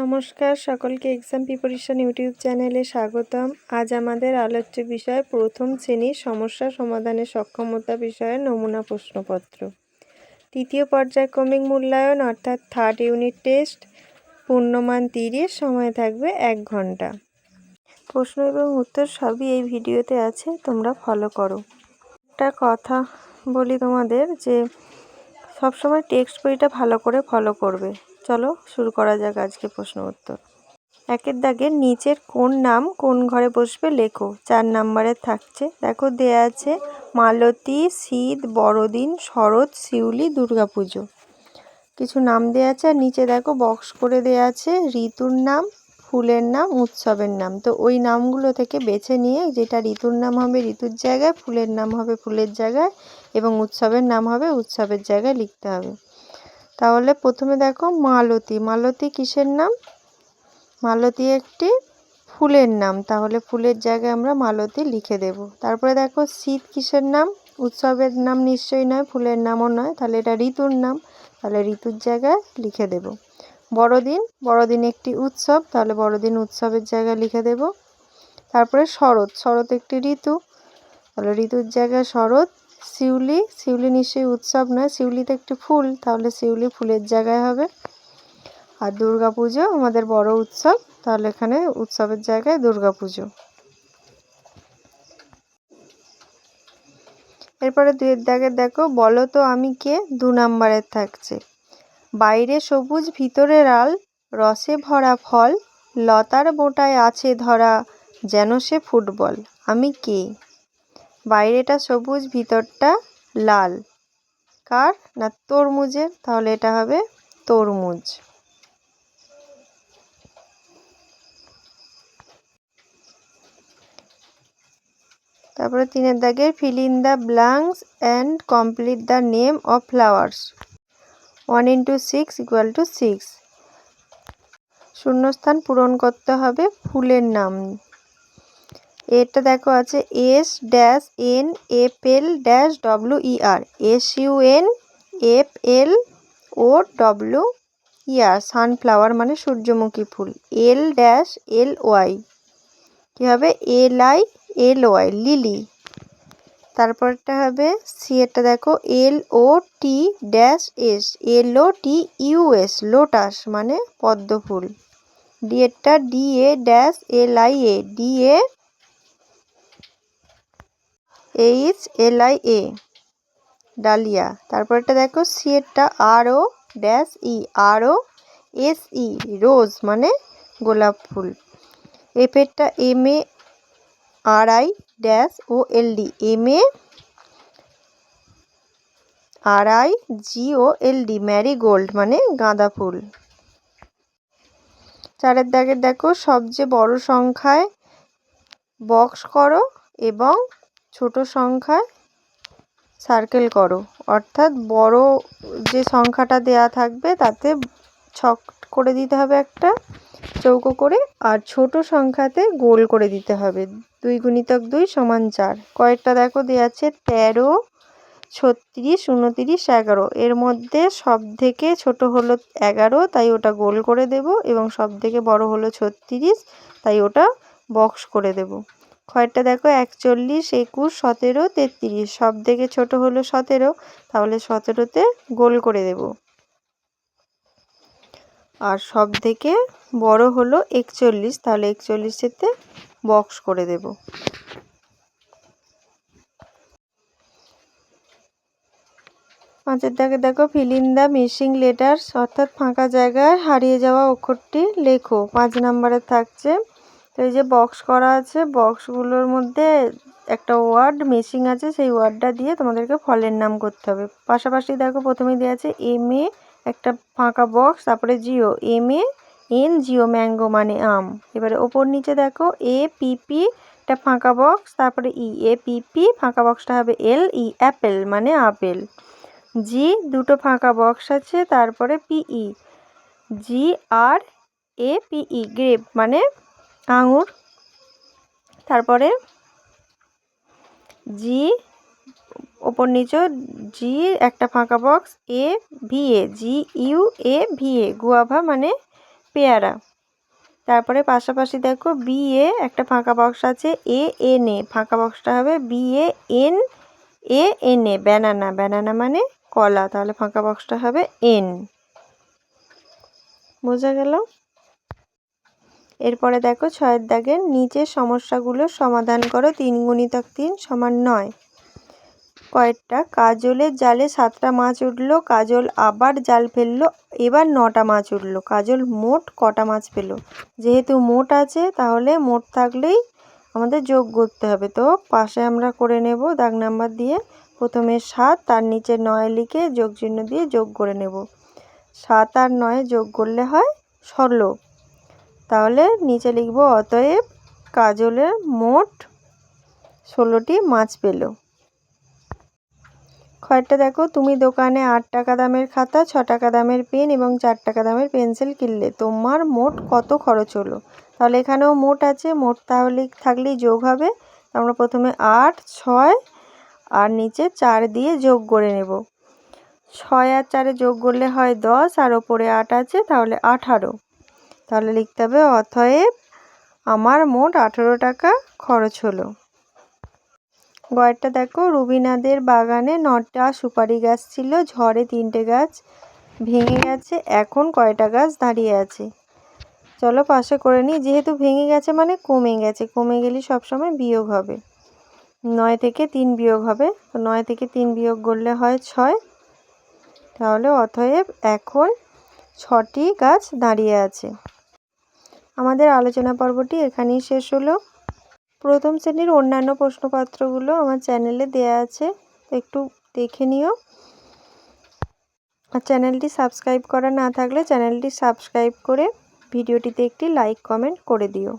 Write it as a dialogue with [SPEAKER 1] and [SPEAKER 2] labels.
[SPEAKER 1] নমস্কার, সকলকে exam preparation YouTube চ্যানেলে স্বাগতম। আজ আমাদের আলোচ্য বিষয় প্রথম শ্রেণির সমস্যা সমাধানের সক্ষমতা বিষয়ে নমুনা প্রশ্নপত্র। তৃতীয় পর্যায়ক্রমিক মূল্যায়ন, অর্থাৎ থার্ড ইউনিট টেস্ট পূর্ণমান তিরিশ, সময় থাকবে এক ঘণ্টা। প্রশ্ন এবং উত্তর সবই এই ভিডিওতে আছে, তোমরা ফলো করো। একটা কথা বলি তোমাদের যে সবসময় টেক্সট বইটা ভালো করে ফলো করবে। চলো শুরু করা যাক আজকে প্রশ্ন উত্তর। একের দাগে নিচের কোন নাম কোন ঘরে বসবে লেখো। চার নাম্বারে থাকছে, দেখো দেয়া আছে, মালতী, শীত, বড়দিন, শরৎ, শিউলি, দুর্গাপুজো। কিছু নাম দেয়া আছে আর নিচে দেখো বক্স করে দেয়া আছে, ঋতুর নাম, ফুলের নাম, উৎসবের নাম। তো ওই নামগুলো থেকে বেছে নিয়ে যেটা ঋতুর নাম হবে ঋতুর জায়গায়, ফুলের নাম হবে ফুলের জায়গায় এবং উৎসবের নাম হবে উৎসবের জায়গায় লিখতে হবে। তাহলে প্রথমে দেখো মালতী। মালতী কিসের নাম? মালতী একটি ফুলের নাম। তাহলে ফুলের জায়গায় আমরা মালতী লিখে দেব। তারপরে দেখো শীত কিসের নাম? উৎসবের নাম নিশ্চয়ই নয়, ফুলের নামও নয়। তাহলে এটা ঋতুর নাম। তাহলে ঋতুর জায়গায় লিখে দেব। বড়দিন। বড়দিন একটি উৎসব। তাহলে বড়দিন উৎসবের জায়গায় লিখে দেব। তারপরে শরৎ। শরৎ একটি ঋতু। তাহলে ঋতুর জায়গায় শরৎ। শিউলি শিউলি নিশ্চয়ই উৎসব নয়, শিউলিতে একটি ফুল, তাহলে শিউলি ফুলের জায়গায় হবে। আর দুর্গা পুজো আমাদের বড় উৎসব, তাহলে এখানে উৎসবের জায়গায় দুর্গা পুজো এরপরে দুয়ের দাগে দেখো, বলো তো আমি কে? দু নাম্বারের থাকছে। বাইরে সবুজ ভিতরে লাল রসে ভরা ফল, লতার বোটায় আছে ধরা, যেন সে ফুটবল। আমি কে? বাইরেটা সবুজ, ভিতরটা লাল। কার? না তরমুজের? তাহলে এটা হবে তরমুজ। তারপরে তিনের দাগে fill the blanks and complete the name of flowers one into six equal to six শূন্যস্থান পূরণ করতে হবে ফুলের নাম। এটা দেখো আছে S dash N F L dash W E R S U N F L O W E R sunflower মানে সূর্যমুখী ফুল এল ড্যাশ এল ওয়াই কী হবে? L I L Y lily তারপরটা হবে সি এটা দেখো L O T dash S L O T U S lotus মানে পদ্ম ফুল D এরটা D A dash L I A D A H L I A dahlia. তারপরটা দেখো C এরটা R O dash E R O S E rose মানে গোলাপ ফুল। এফেরটা M A R I dash O L D M A R I G O L D marigold মানে গাঁদা ফুল। চারের দাগের দেখো, সবচেয়ে বড় সংখ্যায় বক্স করো এবং ছোট সংখ্যায় সার্কেল করো। অর্থাৎ বড় যে সংখ্যাটা দেয়া থাকবে, তাতে ছক করে দিতে হবে একটা, চৌকো করে, আর ছোট সংখ্যাতে গোল করে দিতে হবে। দুই গুণিতক দুই সমান চার। কয়েকটা দেখো দেওয়া আছে তেরো, ছত্রিশ, উনতিরিশ, এগারো। এর মধ্যে সব থেকে ছোট হলো এগারো, তাই ওটা গোল করে দেব, এবং সব থেকে বড় হলো ছত্রিশ, তাই ওটা বক্স করে দেব। কয়েকটা দেখো একচল্লিশ, একুশ, সতেরো, তেত্রিশ। সব থেকে ছোট হলো সতেরো, তাহলে সতেরোতে গোল করে দেব। আর সব থেকে বড় হলো একচল্লিশ, তাহলে একচল্লিশেতে বক্স করে দেব। পাঁচের দাগে দেখো ফিল দ্য মিসিং লেটার্স অর্থাৎ ফাঁকা জায়গায় হারিয়ে যাওয়া অক্ষরটি লেখো। পাঁচ নাম্বারে থাকছে তো এই যে বক্স করা আছে বক্সগুলোর মধ্যে একটা ওয়ার্ড মিসিং আছে, সেই ওয়ার্ডটা দিয়ে তোমাদেরকে ফলের নাম করতে হবে। পাশাপাশি দেখো প্রথমেই দেওয়া আছে এম এ একটা ফাঁকা বক্স তারপরে G O M A N G O mango মানে আম। এবারে ওপর নিচে দেখো এ পিপি একটা ফাঁকা বক্স তারপরে ই এ পিপি ফাঁকা বক্সটা হবে এল ই অ্যাপেল মানে আপেল। জি দুটো ফাঁকা বক্স আছে, তারপরে পিই জি আর এ পিই গ্রেপ মানে আঙুর, তারপরে জি ওপর নিচে জি একটা ফাঁকা box A V A G U A V A guava মানে পেয়ারা। তারপরে পাশাপাশি দেখো বি এ একটা ফাঁকা বক্স আছে এ এন এ ফাঁকা বক্সটা হবে B A N A N A banana banana মানে কলা, তাহলে ফাঁকা বক্সটা হবে এন বোঝা গেল? এরপরে দেখো ছয়ের দাগের নিচের সমস্যাগুলো সমাধান করো, তিন গুণিতক তিন সমান নয়। কয়েকটা, কাজলের জালে সাতটা মাছ উঠল, কাজল আবার জাল ফেলল, এবার নটা মাছ উঠল। কাজল মোট কটা মাছ পেল? যেহেতু মোট আছে, তাহলে মোট থাকলেই আমাদের যোগ করতে হবে। তো পাশে আমরা করে নেব দাগ নাম্বার দিয়ে। প্রথমে সাত তার নিচে নয় লিখে যোগ চিহ্ন দিয়ে যোগ করে নেব। সাত আর নয় যোগ করলে হয় ষোলো। তাহলে নিচে লিখব, অতএব কাজলের মোট ষোলোটি মাছ পেল। খয়েরটা দেখো, তুমি দোকানে আট টাকা দামের খাতা, ছ টাকা দামের পেন এবং চার টাকা দামের পেন্সিল কিনলে তোমার মোট কত খরচ হলো? তাহলে এখানেও মোট আছে, মোট তাহলে থাকলেই যোগ হবে। আমরা প্রথমে আট, ছয় আর নিচে চার দিয়ে যোগ করে নেব। ছয় আর চারে যোগ করলে হয় দশ, আর ওপরে আট আছে, তাহলে আঠারো। তাহলে লিখতে হবে অথয়েব আমার মোট আঠেরো টাকা খরচ হলো। গয়েরটা দেখো, রুবিনাদের বাগানে নটা সুপারি গাছ ছিল, ঝড়ে তিনটে গাছ ভেঙে গেছে, এখন কয়টা গাছ দাঁড়িয়ে আছে? চলো পাশে করে নিই, যেহেতু ভেঙে গেছে মানে কমে গেছে, কমে গেলে সবসময় বিয়োগ হবে। নয় থেকে তিন বিয়োগ হবে, তো নয় থেকে তিন বিয়োগ করলে হয় ছয়। তাহলে অতএব এখন ছটি গাছ দাঁড়িয়ে আছে। আমাদের আলোচনা পর্বটি এখানেই শেষ হলো। প্রথম শ্রেণির অন্যান্য প্রশ্নপত্রগুলো আমার চ্যানেলে দেয়া আছে একটু দেখে নিও। আর চ্যানেলটি সাবস্ক্রাইব করা না থাকলে চ্যানেলটি সাবস্ক্রাইব করে ভিডিওটিতে একটি লাইক, কমেন্ট করে দিও।